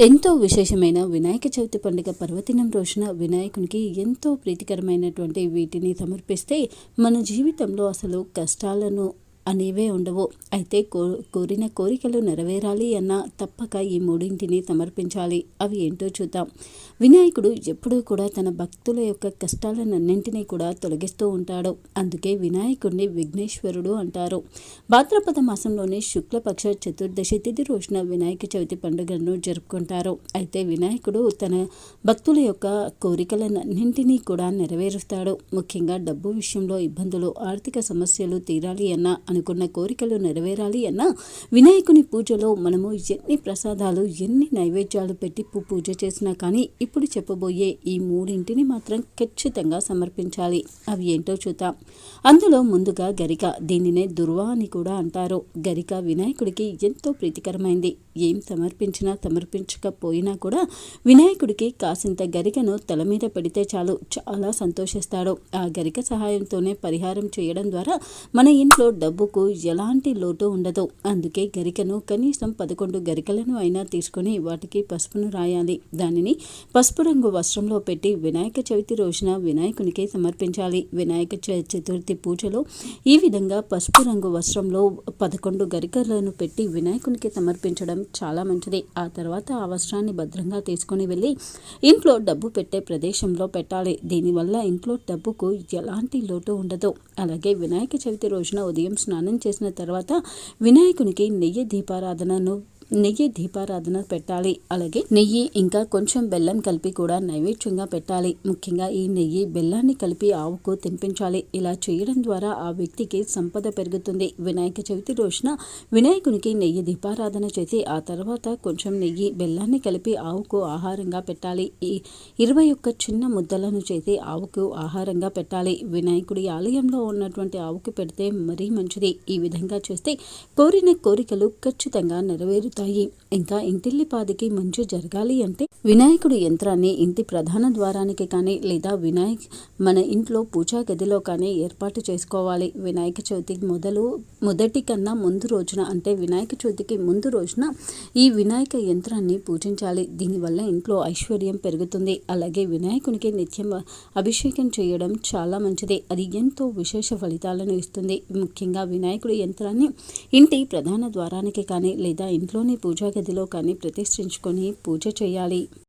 ఎంతో విశేషమైన వినాయక చవితి పండుగ పర్వదినం రోజున వినాయకునికి ఎంతో ప్రీతికరమైనటువంటి వీటిని సమర్పిస్తే మన జీవితంలో అసలు కష్టాలను అనేవే ఉండవు. అయితే కో కోరిన కోరికలు నెరవేరాలి అన్న తప్పక ఈ మూడింటిని సమర్పించాలి. అవి ఏంటో చూద్దాం. వినాయకుడు ఎప్పుడూ కూడా తన భక్తుల యొక్క కష్టాలన్నింటినీ కూడా తొలగిస్తూ ఉంటాడు. అందుకే వినాయకుడిని విఘ్నేశ్వరుడు అంటారు. భాద్రపద మాసంలోని శుక్లపక్ష చతుర్దశి తిథి రోజున వినాయక చవితి పండుగను జరుపుకుంటారు. అయితే వినాయకుడు తన భక్తుల యొక్క కోరికలన్నింటినీ కూడా నెరవేరుస్తాడు. ముఖ్యంగా డబ్బు విషయంలో ఇబ్బందులు ఆర్థిక సమస్యలు తీరాలి అన్న అనుకున్న కోరికలు నెరవేరాలి అన్న వినాయకుని పూజలో మనము ఎన్ని ప్రసాదాలు ఎన్ని నైవేద్యాలు పెట్టి పూజ చేసినా కానీ ఇప్పుడు చెప్పబోయే ఈ మూడింటిని మాత్రం ఖచ్చితంగా సమర్పించాలి. అవి ఏంటో చూద్దాం. అందులో ముందుగా గరిక దీనినే దుర్వా అని కూడా అంటారు. గరిక వినాయకుడికి ఎంతో ప్రీతికరమైంది. ఏం సమర్పించినా సమర్పించకపోయినా కూడా వినాయకుడికి కాసింత గరికను తల మీద పెడితే చాలు చాలా సంతోషిస్తాడు. ఆ గరిక సహాయంతోనే పరిహారం చేయడం ద్వారా మన ఇంట్లో డబ్బుకు ఎలాంటి లోటు ఉండదు. అందుకే గరికను కనీసం పదకొండు గరికలను అయినా తీసుకొని వాటికి పసుపును రాయాలి. దానిని పసుపు రంగు వస్త్రంలో పెట్టి వినాయక చవితి రోజున వినాయకునికి సమర్పించాలి. వినాయక చ- చతుర్థి పూజలో ఈ విధంగా పసుపు రంగు వస్త్రంలో పదకొండు గరికలను పెట్టి వినాయకునికి సమర్పించడం చాలా మంచిది. ఆ తర్వాత ఆ వస్త్రాన్ని భద్రంగా తీసుకొని వెళ్ళి ఇంట్లో డబ్బు పెట్టే ప్రదేశంలో పెట్టాలి. దీనివల్ల ఇంట్లో డబ్బుకు ఎలాంటి లోటు ఉండదు. అలాగే వినాయక చవితి రోజున ఉదయం స్నానం చేసిన తర్వాత వినాయకునికి నెయ్యి దీపారాధనను నెయ్యి దీపారాధన పెట్టాలి. అలాగే నెయ్యి ఇంకా కొంచెం బెల్లం కలిపి కూడా నైవేద్యంగా పెట్టాలి. ముఖ్యంగా ఈ నెయ్యి బెల్లాన్ని కలిపి ఆవుకు తినిపించాలి. ఇలా చేయడం ద్వారా ఆ వ్యక్తికి సంపద పెరుగుతుంది. వినాయక చవితి రోజున వినాయకునికి నెయ్యి దీపారాధన చేసి ఆ తర్వాత కొంచెం నెయ్యి బెల్లాన్ని కలిపి ఆవుకు ఆహారంగా పెట్టాలి. ఈ ఇరవై ఒక్క చిన్న ముద్దలను చేసి ఆవుకు ఆహారంగా పెట్టాలి. వినాయకుడి ఆలయంలో ఉన్నటువంటి ఆవుకు పెడితే మరీ మంచిది. ఈ విధంగా చేస్తే కోరిన కోరికలు ఖచ్చితంగా నెరవేరు నెరవేరుతాయి ఇంకా ఇంటిల్లిపాదికి మంచి జరగాలి అంటే వినాయకుడి యంత్రాన్ని ఇంటి ప్రధాన ద్వారానికి కానీ లేదా వినాయక్ మన ఇంట్లో పూజా గదిలో కానీ ఏర్పాటు చేసుకోవాలి. వినాయక చవితి మొదలు మొదటి కన్నా ముందు రోజున అంటే వినాయక చవితికి ముందు రోజున ఈ వినాయక యంత్రాన్ని పూజించాలి. దీనివల్ల ఇంట్లో ఐశ్వర్యం పెరుగుతుంది. అలాగే వినాయకునికి నిత్యం అభిషేకం చేయడం చాలా మంచిది. అది ఎంతో విశేష ఫలితాలను ఇస్తుంది. ముఖ్యంగా వినాయకుడి యంత్రాన్ని ఇంటి ప్రధాన ద్వారానికి కానీ లేదా ఇంట్లో ఇంట్లోని పూజా గదిలో కానీ ప్రతిష్ఠించుకొని పూజ చేయాలి.